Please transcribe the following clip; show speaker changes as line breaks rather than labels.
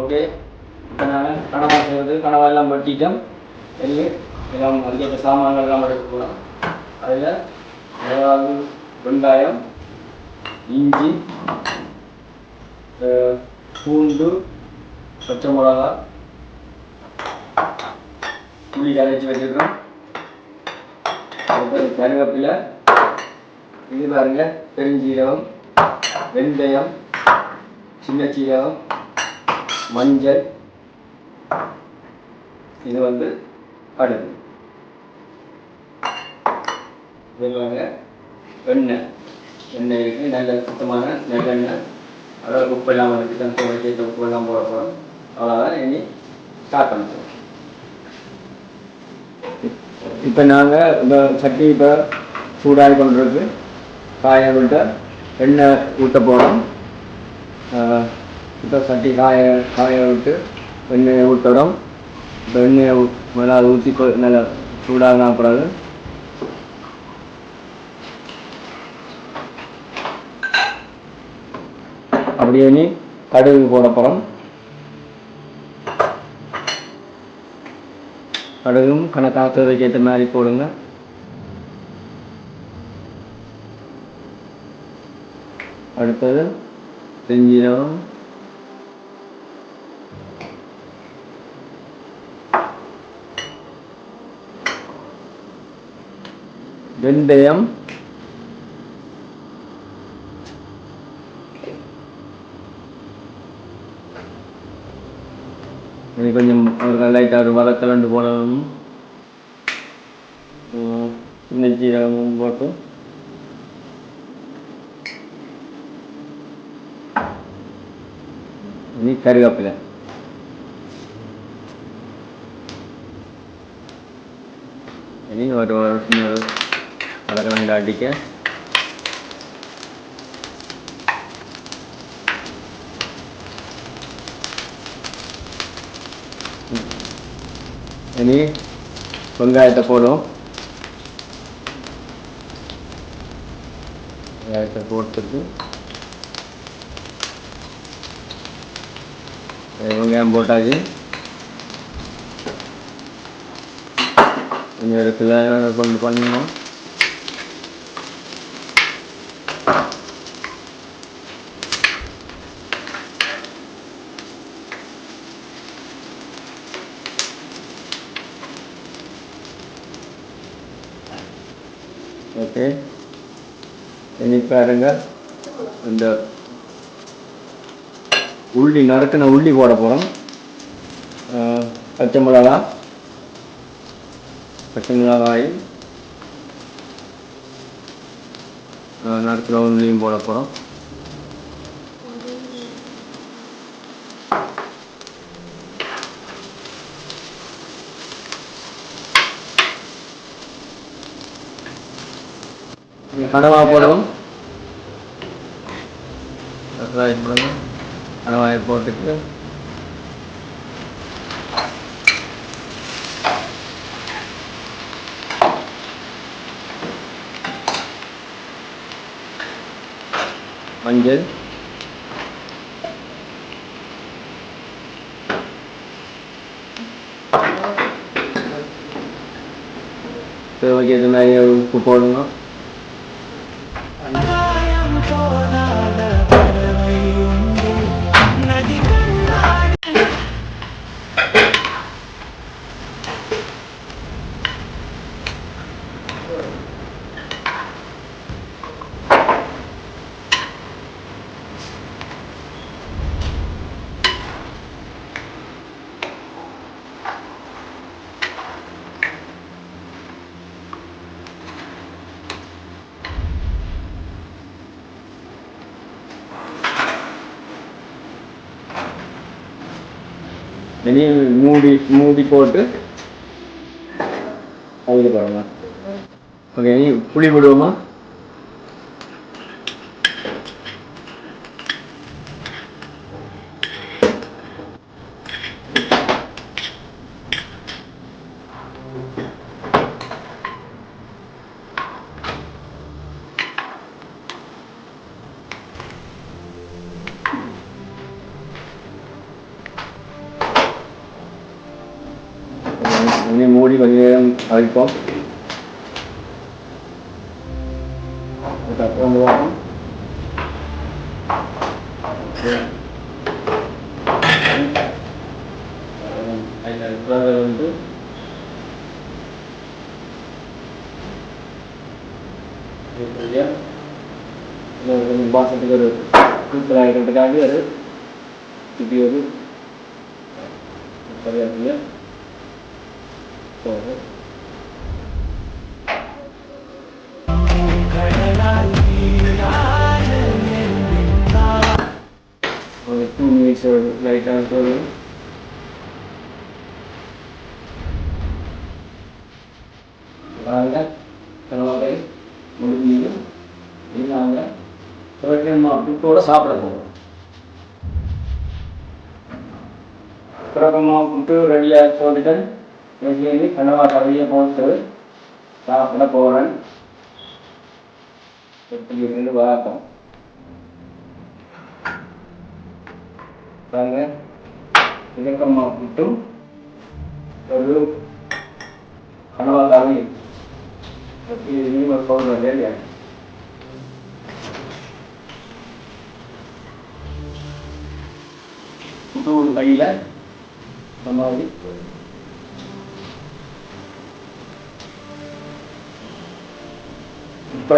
Okay இப்போ நான் கனவா செய்வது கனவா எல்லாம் வெட்டிட்டோம். எள்ளு எல்லாம் அதுக்கேற்ற சாமான்கள் எல்லாம் எடுக்க போகலாம் அதில் ஏதாவது வெங்காயம் இஞ்சி பூண்டு பச்சை மிளகா புளி கரைச்சி வச்சுருக்கோம் அதுக்கப்புறம் கருவேப்பிலை. இது பாருங்கள் பெருஞ்சீரகம் வெந்தயம் சின்ன சீரகம் மஞ்சள் இது வந்து கடுகு இதுவாக எண்ணெய். எண்ணெய் இருக்குது நல்ல சுத்தமான நல்லெண்ணெய். அதாவது உப்பு இருக்குது அந்த தனித்து சேர்த்து உப்பு எல்லாம் போட போகிறோம் அவ்வளோதான் இனி ஸ்டார்ட் பண்ணுறோம் இப்போ நாங்கள் இந்த சட்னி இப்போ சூடாகி கொண்டிருக்கு. காய விட்டு எண்ணெய் ஊற்ற போகிறோம் இப்போ சட்டி காய காய விட்டு வெண்ணெயை ஊற்றுறோம் வெண்ணெயை நல்லா ஊற்றி கொ- நல்லா சூடாகினா பிறகு அப்படியே நீ கடுகு போட போகிறோம் கடுகும் கணக்காக்குறதுக்கு ஏற்ற மாதிரி போடுங்க. அடுத்தது செஞ்சீரகம் வெந்தயம் இது கொஞ்சம் ஒரு லைட்டாக ஒரு வதக்கலண்டு போடணும் உம், சின்ன சீரகமும் போட்டு இனி கருவேப்பிலை இனி ஒரு ஒரு சின்ன ஒரு வதக்கலண்டு அடிக்க இனி வெங்காயத்தை வெங்காயம் போட்டாச்சு. கொஞ்சம் இருக்குல்ல கொண்டு பண்ணணும் ஓகே. இனி பாருங்க. இந்த உள்ளி நறுக்கின உள்ளி போட போகிறோம் பச்சை மிளகா பச்சை மிளகாய் நறுக்கிற உள்ளியும் போட போகிறோம் கனவா போடவும். தக்காளி போடவும். கனவாயை போட்டுட்டு மஞ்சள் தேவைக்கு ஏற்ற மாதிரி உப்பு போடணும் இனி மூடி மூடி போட்டு அவிக்க போகிறோமா ஓகே இனி புளி விடுவோமா இனி மூடி கொஞ்ச நேரம் அழைப்போம் அதுக்கப்புறம் வரும் அதில் இருக்கிறது வந்து இல்லையா ஒரு மாதத்துக்கு ஒரு ஒரு டூ மினிட்ஸ் ஒரு லைட்டாக போதும் வாங்க கனவாவை முடிஞ்சு இல்லாங்க சுரக்கியம்மா புட்டோட சாப்பிட போகிறோம் சுரக்கம்மா புட்டு ரெடியாக போட்டுட்டு வெளியே கனவா கதையை போட்டு சாப்பிட போறேன். எப்படி இருந்து பார்ப்போம். பாருங்க. இலக்கம்மா மட்டும் ஒரு கனவாக்காக நீங்கள் சொல்றது இல்லையா? புது கையில் இந்த மாதிரி இப்போ